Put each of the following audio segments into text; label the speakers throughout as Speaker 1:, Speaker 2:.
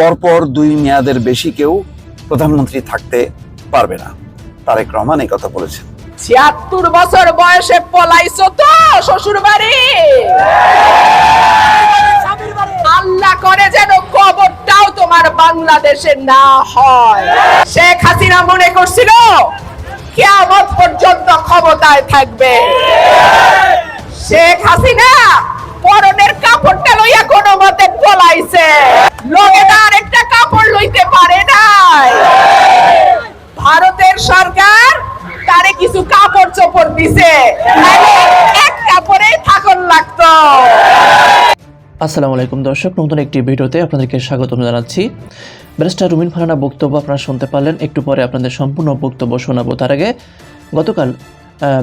Speaker 1: পরপর দুই মেয়াদের বেশি কেউ প্রধানমন্ত্রী থাকতে পারবে না। তারেক রহমান এই কথা বলেছেন।
Speaker 2: ছিয়াত্তর বছর বয়সে পলাইছো তো শ্বশুর বাড়ি আল্লাহ করে যেন কবরটাও তোমার বাংলাদেশে না হয়। শেখ হাসিনা মনে করছিল, কেয়ামত পর্যন্ত ক্ষমতায় থাকবে। শেখ হাসিনা পরনের কাপড়টা লইয়া কোনো মতে পলাইছে। লোকে তার একটা কাপড় লইতে পারে নাই। ভারতের সরকার তারে কিছু কাপড় চোপড় দিছে। এক কাপড়ে থাকন লাগতো।
Speaker 3: আসসালামু আলাইকুম দর্শক, নতুন একটি ভিডিওতে আপনাদেরকে স্বাগত জানাচ্ছি। ব্যারিস্টার রুমিন ফারানা বক্তব্য আপনারা শুনতে পারলেন। একটু পরে আপনাদের সম্পূর্ণ বক্তব্য শোনাবো। তার আগে গতকাল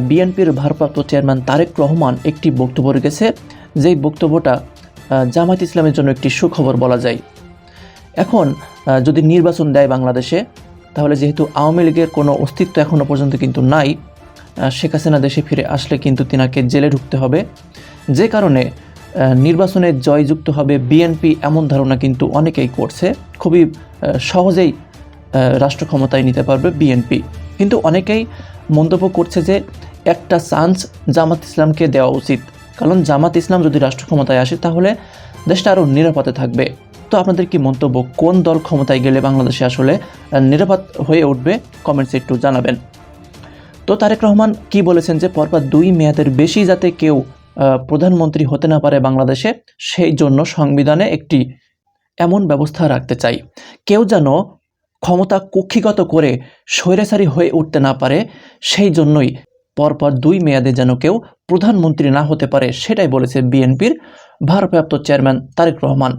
Speaker 3: বিএনপির ভারপ্রাপ্ত চেয়ারম্যান তারেক রহমান একটি বক্তব্য রেখেছে। যেই বক্তব্যটা আহ, জামায়াত ইসলামের জন্য একটি সুখবর বলা যায়। এখন যদি নির্বাচন দেয় বাংলাদেশে তাহলে যেহেতু আওয়ামী লীগের কোনো অস্তিত্ব এখনও পর্যন্ত কিন্তু নাই শেখ হাসিনা দেশে ফিরে আসলে কিন্তু তিনাকে জেলে ঢুকতে হবে। যে কারণে নির্বাচনে জয়যুক্ত হবে বিএনপি এমন ধারণা কিন্তু অনেকেই করছে। খুবই সহজেই রাষ্ট্র ক্ষমতায় নিতে পারবে বিএনপি। কিন্তু অনেকেই মন্তব্য করছে যে একটা চান্স জামাত ইসলামকে দেওয়া উচিত। কারণ জামাত ইসলাম যদি রাষ্ট্র ক্ষমতায় আসে, তাহলে দেশটা আরও নিরাপদে থাকবে। তো আপনাদের কি মন্তব্য? কোন দল ক্ষমতায় গেলে বাংলাদেশে আসলে নিরাপদ হয়ে উঠবে? কমেন্টসে একটু জানাবেন। তো তারেক রহমান কি বলেছেন যে, পরপর দুই মেয়াদের বেশি যাতে কেউ প্রধানমন্ত্রী হতে না পারে বাংলাদেশে, সেই জন্য সংবিধানে একটি এমন ব্যবস্থা রাখতে চাই। কেউ যেন ক্ষমতা কক্ষিগত করে স্বৈরাচারী হয়ে উঠতে না পারে, সেই জন্যই পরপর দুই মেয়াদে যেন কেউ প্রধানমন্ত্রী না হতে পারে সেটাই বলেছে বিএনপির ভারপ্রাপ্ত চেয়ারম্যান তারেক রহমান।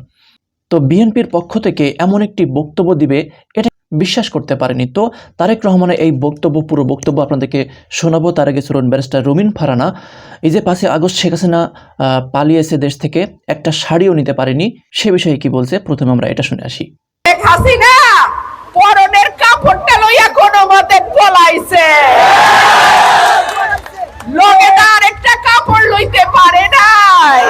Speaker 3: তো বিএনপির পক্ষ থেকে এমন একটি বক্তব্য দিবে, এটা বিশ্বাস করতে পারেনি। তো তারেক রহমানের এই বক্তব্য, পুরো বক্তব্য আপনাদেরকে শোনাবো। তার আগে শুনুন, ব্যারিস্টার রুমিন ফারানা, এই যে পাশে আগস্ট শেখ হাসিনা পালিয়েছে দেশ থেকে, একটা শাড়িও নিতে পারেনি, সে বিষয়ে কি বলছে? প্রথমে আমরা এটা শুনে আসি।
Speaker 2: পরনের কাপড়টা লইয়া কোনো মতে পলাইছে। লোকে তার একটা কাপড় লইতে পারে নাই।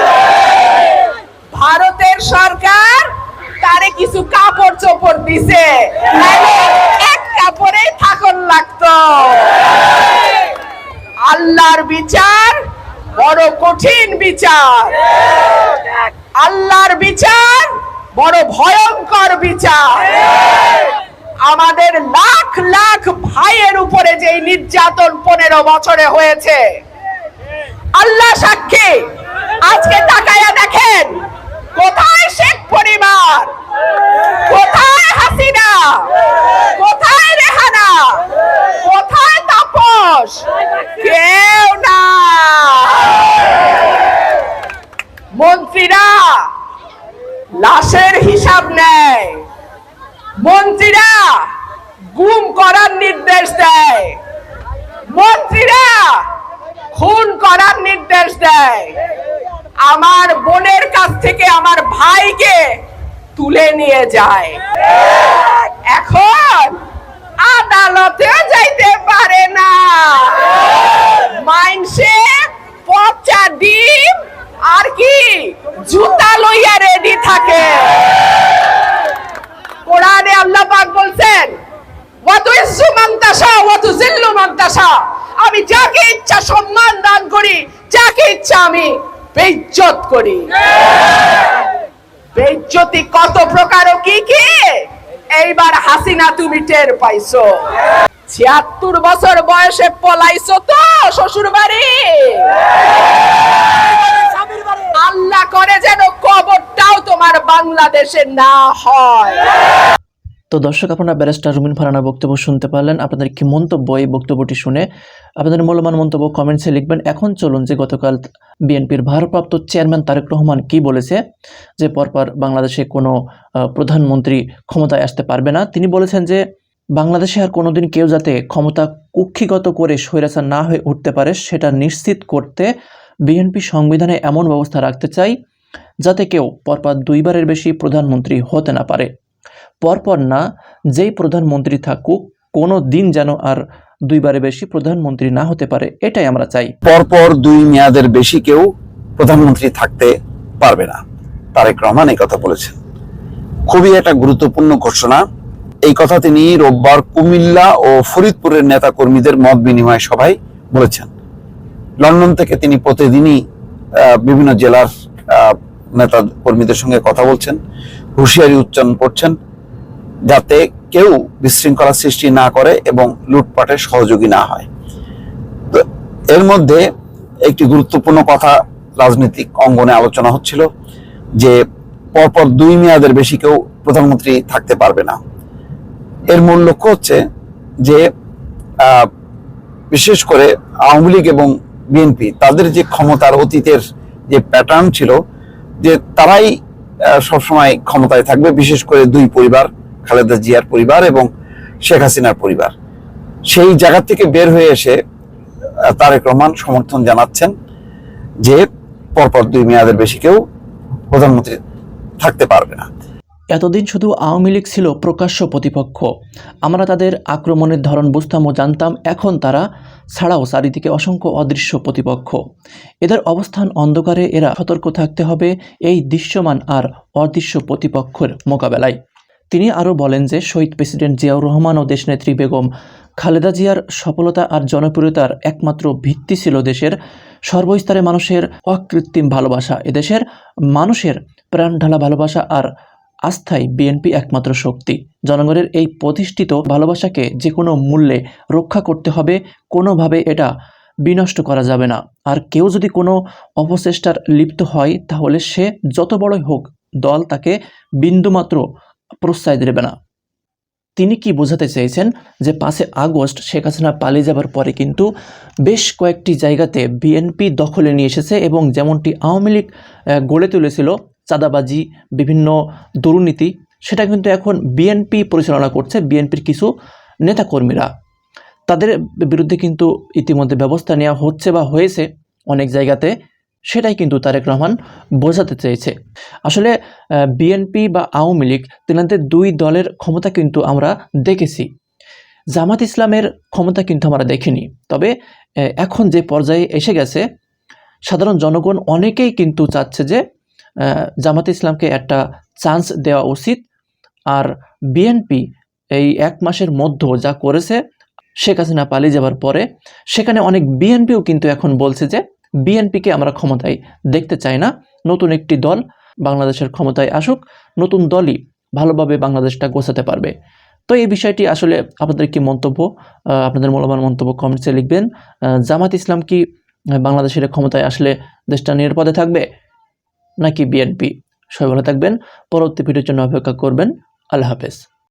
Speaker 2: ভারতের সরকার তারে কিছু কাপড় চোপড় দিছে। এক কাপড়ে থাকন লাগতো। আল্লাহর বিচার বড় কঠিন বিচার। আল্লাহর বিচার বড় ভয়ঙ্কর বিচার। ভাইয়ের উপরে যে নির্যাতন পনেরো বছরে হয়েছে, আল্লাহ সাক্ষী, আজকে তাকায়া দেখেন, কোথায় শেখ পরিবার? কোথায় হাসিনা কোথায় রেহানা কোথায় তাপস কেউ না মন্ত্রীরা লাশের হিসাব নেয় মন্ত্রীরা গুম করার নির্দেশ দেয়। মন্ত্রীরা খুন করার নির্দেশ দেয়। আমার বোনের কাছ থেকে আমার ভাইকে তুলে নিয়ে যায়। এখন আদালতেও যাইতে পারে না। মাইনসে পচা ডিম আর কি জুতা লইয়া রেডি থাকে। কোরআনে আল্লাহ পাক বলছেন ওয়াতু ইজ্জু মান তাশা ওয়াতু জিল্লু আমি যাকে ইচ্ছা সম্মান দান করি, যাকে ইচ্ছা আমি করি। কত প্রকার ও কি কি? এইবার হাসিনা তুমি টের পাইছো। ছিয়াত্তর বছর বয়সে পলাইছো তো শ্বশুর বাড়ি আল্লাহ করে যেন কবরটাও তোমার বাংলাদেশে না হয়।
Speaker 3: তো দর্শক, আপনারা ব্যারিস্টার রুমিন ফারানা বক্তব্য শুনতে পারলেন। আপনাদের কি মন্তব্য এই বক্তব্যটি শুনে? আপনাদের মূল্যবান মন্তব্য কমেন্টসে লিখবেন। এখন চলুন যে গতকাল বিএনপির ভারপ্রাপ্ত চেয়ারম্যান তারেক রহমান কি বলেছে, যে পরপর বাংলাদেশে কোনো প্রধানমন্ত্রী ক্ষমতায় আসতে পারবে না। তিনি বলেছেন যে, বাংলাদেশে আর কোনোদিন কেউ যাতে ক্ষমতা কুক্ষিগত করে স্বৈরাচার না হয়ে উঠতে পারে, সেটা নিশ্চিত করতে বিএনপি সংবিধানে এমন ব্যবস্থা রাখতে চাই, যাতে কেউ পরপর দুইবারের বেশি প্রধানমন্ত্রী হতে না পারে। পরপর না, যেই প্রধানমন্ত্রী থাকুক, কোনো দিন যেন আর দুইবারে বেশি প্রধানমন্ত্রী না হতে পারে, এটাই আমরা চাই।
Speaker 1: পরপর দুই মেয়াদের বেশি কেউ প্রধানমন্ত্রী থাকতে পারবে না। তারেক রহমান এই কথা বলেছেন। খুবই একটা গুরুত্বপূর্ণ ঘোষণা। এই কথা তিনি রোববার কুমিল্লা ও ফরিদপুরের নেতা কর্মীদের মত বিনিময় সভায় বলেছেন। লন্ডন থেকে তিনি প্রতিদিনই বিভিন্ন জেলার নেতা কর্মীদের সঙ্গে কথা বলছেন। হুঁশিয়ারি উচ্চারণ করছেন যাতে কেউ বিশৃঙ্খলা সৃষ্টি না করে এবং লুটপাটে সহযোগী না হয়। এর মধ্যে একটি গুরুত্বপূর্ণ কথা রাজনৈতিক অঙ্গনে আলোচনা হচ্ছিল যে পরপর দুই মেয়াদের বেশি কেউ প্রধানমন্ত্রী থাকতে পারবে না। এর মূল লক্ষ্য হচ্ছে যে বিশেষ করে আওয়ামী লীগ এবং বিএনপি, তাদের যে ক্ষমতার অতীতের যে প্যাটার্ন ছিল, যে তারাই সবসময় ক্ষমতায় থাকবে, বিশেষ করে দুই পরিবার, খালেদা জিয়ার পরিবার এবং শেখ হাসিনার পরিবার। সেই জায়গা থেকে বের হয়ে এসে তারেক রহমান সমর্থন জানাচ্ছেন যে পরপর দুই মেয়াদের বেশি কেউ প্রধানমন্ত্রী থাকতে পারবে না।
Speaker 3: এতদিন শুধু আওয়ামী লীগ ছিল প্রকাশ্য প্রতিপক্ষ। আমরা তাদের আক্রমণের ধরন বুঝতাম ও জানতাম, এখন তারা ছাড়াও চারিদিকে অসংখ্য অদৃশ্য প্রতিপক্ষ। এদের অবস্থান অন্ধকারে, এরা সতর্ক থাকতে হবে এই দৃশ্যমান আর অদৃশ্য প্রতিপক্ষের মোকাবেলায়। তিনি আরও বলেন যে, শহীদ প্রেসিডেন্ট জিয়াউর রহমান ও দেশনেত্রী বেগম খালেদা জিয়ার সফলতা আর জনপ্রিয়তার একমাত্র ভিত্তি ছিল দেশের সর্বস্তরে মানুষের অকৃত্রিম ভালোবাসা। এদেশের মানুষের প্রাণ ঢালা ভালোবাসা আর আস্থায় বিএনপি একমাত্র শক্তি। জনগণের এই প্রতিষ্ঠিত ভালোবাসাকে যে কোনো মূল্যে রক্ষা করতে হবে, কোনোভাবে এটা বিনষ্ট করা যাবে না। আর কেউ যদি কোনো অপচেষ্টার লিপ্ত হয়, তাহলে সে যত বড়ই হোক দল তাকে বিন্দুমাত্র প্রশ্রয় দেবে না। তিনি কি বোঝাতে চেয়েছেন যে পাঁচে আগস্ট শেখ হাসিনা পালিয়ে যাবার পরে কিন্তু বেশ কয়েকটি জায়গাতে বিএনপি দখলে নিয়ে এসেছে এবং যেমনটি আওয়ামী লীগ গড়ে তুলেছিল চাঁদাবাজি, বিভিন্ন দুর্নীতি, সেটা কিন্তু এখন বিএনপি পরিচালনা করছে বিএনপির কিছু নেতাকর্মীরা। তাদের বিরুদ্ধে কিন্তু ইতিমধ্যে ব্যবস্থা নেওয়া হচ্ছে বা হয়েছে অনেক জায়গাতে, সেটাই কিন্তু তারেক রহমান বোঝাতে চেয়েছে। আসলে বিএনপি বা আওয়ামী লীগ তেনাদের দুই দলের ক্ষমতা কিন্তু আমরা দেখেছি। জামাত ইসলামের ক্ষমতা কিন্তু আমরা দেখিনি। তবে এখন যে পর্যায়ে এসে গেছে, সাধারণ জনগণ অনেকেই কিন্তু চাচ্ছে যে জামাত ইসলামকে একটা চান্স দেওয়া উচিত। আর বিএনপি এই এক মাসের মধ্যে যা করেছে, শেখ হাসিনা পালিয়ে যাবার পরে, সেখানে অনেক বিএনপিও কিন্তু এখন বলছে যে বিএনপিকে আমরা ক্ষমতায় দেখতে চাই না। নতুন একটি দল বাংলাদেশের ক্ষমতায় আসুক, নতুন দলই ভালোভাবে বাংলাদেশটা গোছাতে পারবে। তো এই বিষয়টি আসলে আপনাদের কি মন্তব্য? আপনাদের মূল্যবান মন্তব্য কমেন্টসে লিখবেন। জামাত ইসলাম কি বাংলাদেশের ক্ষমতায় আসলে দেশটা নিরাপদে থাকবে? নাকি বিএনপি? সবাই ভালো থাকবেন। পরবর্তী ভিডিওর জন্য অপেক্ষা করবেন। আল্লাহ হাফেজ।